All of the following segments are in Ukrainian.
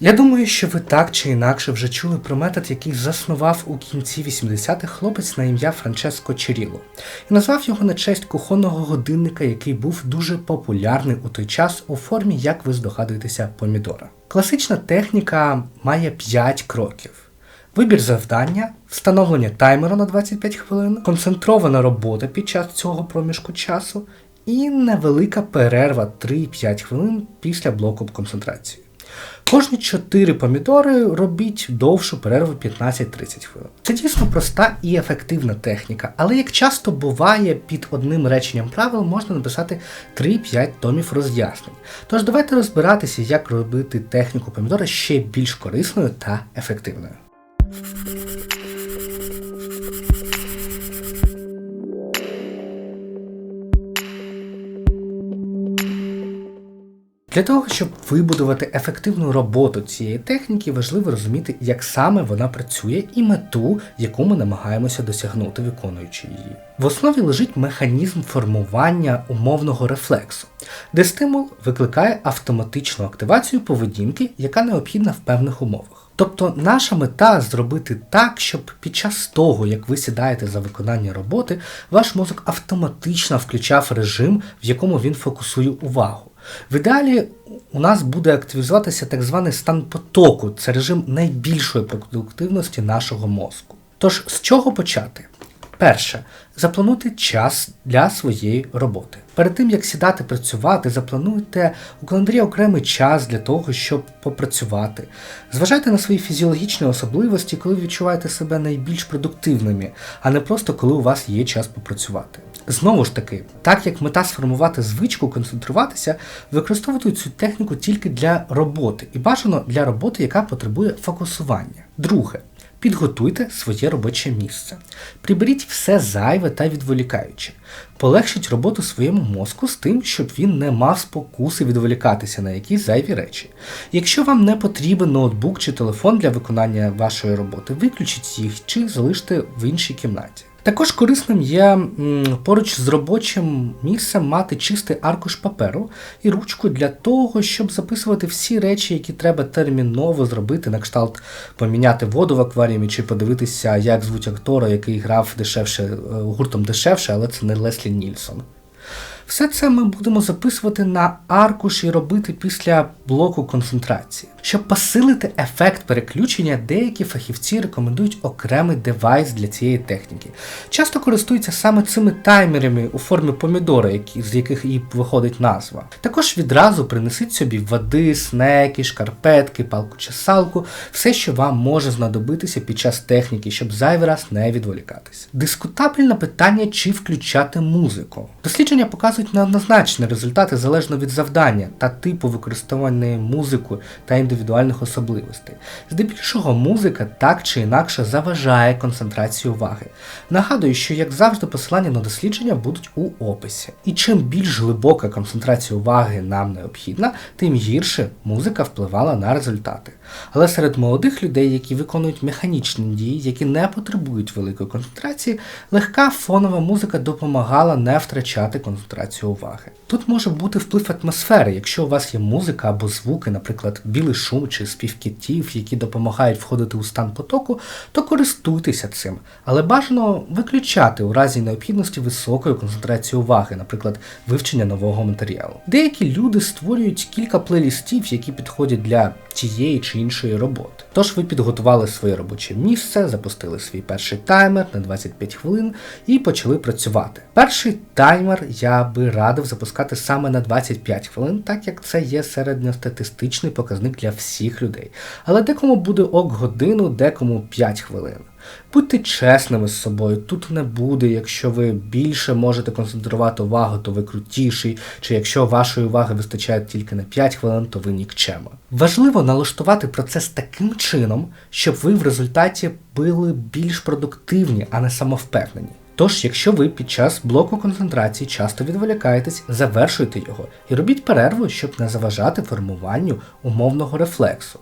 Я думаю, що ви так чи інакше вже чули про метод, який заснував у кінці 80-х хлопець на ім'я Франческо Черіло, і назвав його на честь кухонного годинника, який був дуже популярний у той час у формі, як ви здогадуєтеся, помідора. Класична техніка має 5 кроків. Вибір завдання, встановлення таймера на 25 хвилин, концентрована робота під час цього проміжку часу і невелика перерва 3-5 хвилин після блоку концентрації. Кожні 4 помідори робіть довшу перерву 15-30 хвилин. Це дійсно проста і ефективна техніка, але як часто буває, під одним реченням правил можна написати 3-5 томів роз'яснень. Тож давайте розбиратися, як робити техніку помідора ще більш корисною та ефективною. Для того, щоб вибудувати ефективну роботу цієї техніки, важливо розуміти, як саме вона працює і мету, яку ми намагаємося досягнути, виконуючи її. В основі лежить механізм формування умовного рефлексу, де стимул викликає автоматичну активацію поведінки, яка необхідна в певних умовах. Тобто наша мета зробити так, щоб під час того, як ви сідаєте за виконання роботи, ваш мозок автоматично включав режим, в якому він фокусує увагу. В ідеалі у нас буде активізуватися так званий стан потоку, це режим найбільшої продуктивності нашого мозку. Тож з чого почати? Перше, заплануйте час для своєї роботи. Перед тим як сідати працювати, заплануйте у календарі окремий час для того, щоб попрацювати. Зважайте на свої фізіологічні особливості, коли відчуваєте себе найбільш продуктивними, а не просто коли у вас є час попрацювати. Знову ж таки, так як мета сформувати звичку, концентруватися, використовуйте цю техніку тільки для роботи і бажано для роботи, яка потребує фокусування. Друге. Підготуйте своє робоче місце. Приберіть все зайве та відволікаюче. Полегшіть роботу своєму мозку з тим, щоб він не мав спокуси відволікатися на якісь зайві речі. Якщо вам не потрібен ноутбук чи телефон для виконання вашої роботи, виключіть їх чи залиште в іншій кімнаті. Також корисним є поруч з робочим місцем мати чистий аркуш паперу і ручку для того, щоб записувати всі речі, які треба терміново зробити, на кшталт поміняти воду в акваріумі чи подивитися, як звуть актора, який грав дешевше е, гуртом дешевше, але це не Леслі Нільсон. Все це ми будемо записувати на аркуш і робити після блоку концентрації. Щоб посилити ефект переключення, деякі фахівці рекомендують окремий девайс для цієї техніки. Часто користуються саме цими таймерами у формі помідора, які, з яких і виходить назва. Також відразу принесіть собі води, снеки, шкарпетки, палку чи салку, все, що вам може знадобитися під час техніки, щоб зайвий раз не відволікатись. Дискутабельне питання, чи включати музику. Дослідження показують неоднозначні результати залежно від завдання та типу використання музику та індивідуальних особливостей. Здебільшого музика так чи інакше заважає концентрації уваги. Нагадую, що як завжди посилання на дослідження будуть у описі. І чим більш глибока концентрація уваги нам необхідна, тим гірше музика впливала на результати. Але серед молодих людей, які виконують механічні дії, які не потребують великої концентрації, легка фонова музика допомагала не втрачати концентрацію уваги. Тут може бути вплив атмосфери, якщо у вас є музика або звуки, наприклад, білий шум чи спів китів, які допомагають входити у стан потоку, то користуйтеся цим. Але бажано виключати у разі необхідності високої концентрації уваги, наприклад, вивчення нового матеріалу. Деякі люди створюють кілька плейлістів, які підходять для тієї чи іншої роботи. Тож ви підготували своє робоче місце, запустили свій перший таймер на 25 хвилин і почали працювати. Перший таймер я би радив запускати саме на 25 хвилин, так як це є середньостатистичний показник для всіх людей. Але декому буде ок годину, декому 5 хвилин. Будьте чесними з собою, тут не буде, якщо ви більше можете концентрувати увагу, то ви крутіший, чи якщо вашої уваги вистачає тільки на 5 хвилин, то ви нікчема. Важливо налаштувати процес таким чином, щоб ви в результаті були більш продуктивні, а не самовпевнені. Тож, якщо ви під час блоку концентрації часто відволікаєтесь, завершуйте його і робіть перерву, щоб не заважати формуванню умовного рефлексу.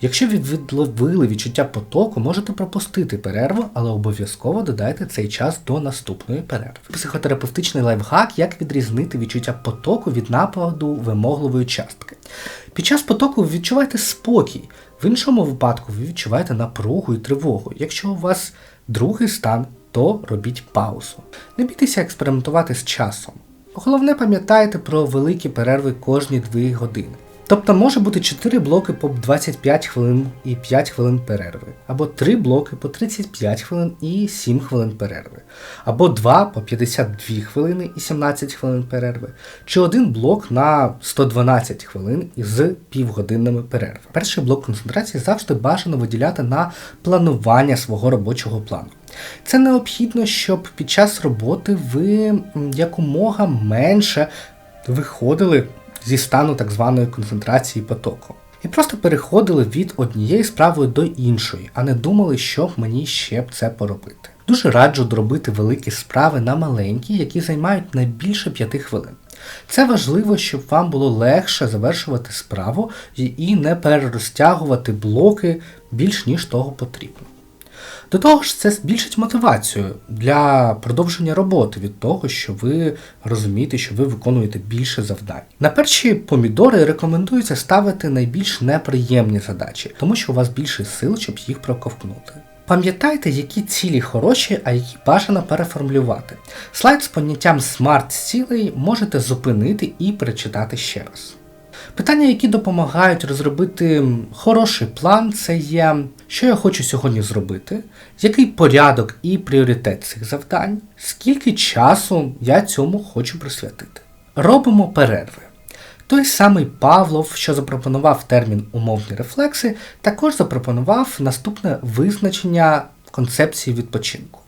Якщо ви відловили відчуття потоку, можете пропустити перерву, але обов'язково додайте цей час до наступної перерви. Психотерапевтичний лайфхак, як відрізнити відчуття потоку від нападу вимогливої частки. Під час потоку ви відчуваєте спокій, в іншому випадку ви відчуваєте напругу і тривогу. Якщо у вас другий стан, то робіть паузу. Не бійтеся експериментувати з часом. Головне пам'ятайте про великі перерви кожні 2 години. Тобто може бути 4 блоки по 25 хвилин і 5 хвилин перерви, або 3 блоки по 35 хвилин і 7 хвилин перерви, або 2 по 52 хвилини і 17 хвилин перерви, чи один блок на 112 хвилин із півгодинними перервами. Перший блок концентрації завжди бажано виділяти на планування свого робочого плану. Це необхідно, щоб під час роботи ви якомога менше виходили зі стану так званої концентрації потоку. І просто переходили від однієї справи до іншої, а не думали, що б мені ще б це поробити. Дуже раджу дробити великі справи на маленькі, які займають не більше 5 хвилин. Це важливо, щоб вам було легше завершувати справу і- не перерозтягувати блоки більш ніж того потрібно. До того ж, це збільшить мотивацію для продовження роботи від того, що ви розумієте, що ви виконуєте більше завдань. На перші помідори рекомендується ставити найбільш неприємні задачі, тому що у вас більше сил, щоб їх проковтнути. Пам'ятайте, які цілі хороші, а які бажано переформулювати. Слайд з поняттям смарт-цілей можете зупинити і перечитати ще раз. Питання, які допомагають розробити хороший план, це є, що я хочу сьогодні зробити, який порядок і пріоритет цих завдань, скільки часу я цьому хочу присвятити. Робимо перерви. Той самий Павлов, що запропонував термін умовні рефлекси, також запропонував наступне визначення концепції відпочинку.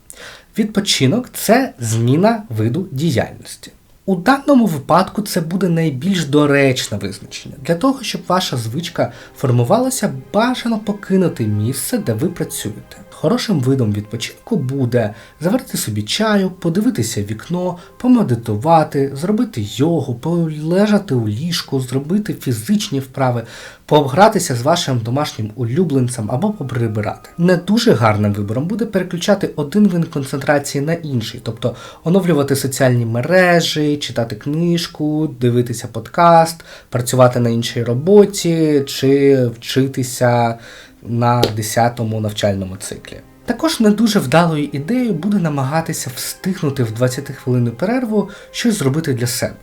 Відпочинок це зміна виду діяльності. У даному випадку це буде найбільш доречне визначення. Для того, щоб ваша звичка формувалася, бажано покинути місце, де ви працюєте. Хорошим видом відпочинку буде заварити собі чаю, подивитися вікно, помедитувати, зробити йогу, полежати у ліжку, зробити фізичні вправи, погратися з вашим домашнім улюбленцем або поприбирати. Не дуже гарним вибором буде переключати один вид концентрації на інший, тобто оновлювати соціальні мережі, читати книжку, дивитися подкаст, працювати на іншій роботі чи вчитися на 10-му навчальному циклі. Також не дуже вдалою ідеєю буде намагатися встигнути в 20 хвилинну перерву щось зробити для себе.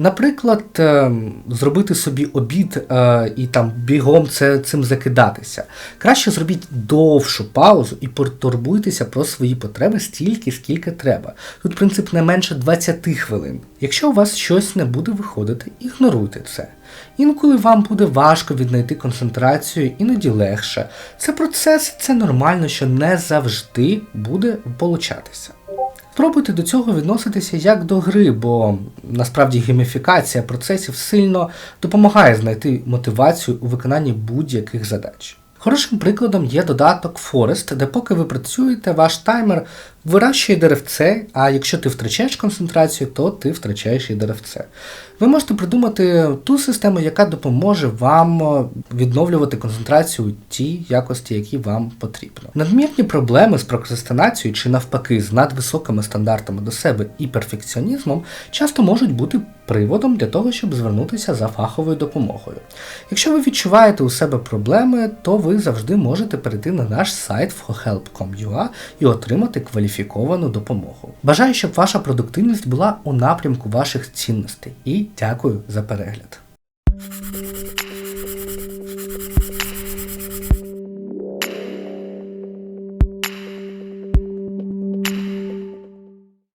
Наприклад, ем, зробити собі обід е, і там бігом це, цим закидатися. Краще зробіть довшу паузу і потурбуйтеся про свої потреби стільки, скільки треба. Тут принцип не менше 20 хвилин. Якщо у вас щось не буде виходити, ігноруйте це. Інколи вам буде важко віднайти концентрацію, іноді легше. Це процес, це нормально, що не завжди буде получатися. Спробуйте до цього відноситися як до гри, бо насправді гейміфікація процесів сильно допомагає знайти мотивацію у виконанні будь-яких задач. Хорошим прикладом є додаток Forest, де поки ви працюєте, ваш таймер вирощує деревце, а якщо ти втрачаєш концентрацію, то ти втрачаєш і деревце. Ви можете придумати ту систему, яка допоможе вам відновлювати концентрацію у тій якості, які вам потрібно. Надмірні проблеми з прокрастинацією чи навпаки з надвисокими стандартами до себе і перфекціонізмом часто можуть бути приводом для того, щоб звернутися за фаховою допомогою. Якщо ви відчуваєте у себе проблеми, то ви завжди можете перейти на наш сайт fohelp.com.ua і отримати кваліфіковану допомогу. Бажаю, щоб ваша продуктивність була у напрямку ваших цінностей і дякую за перегляд.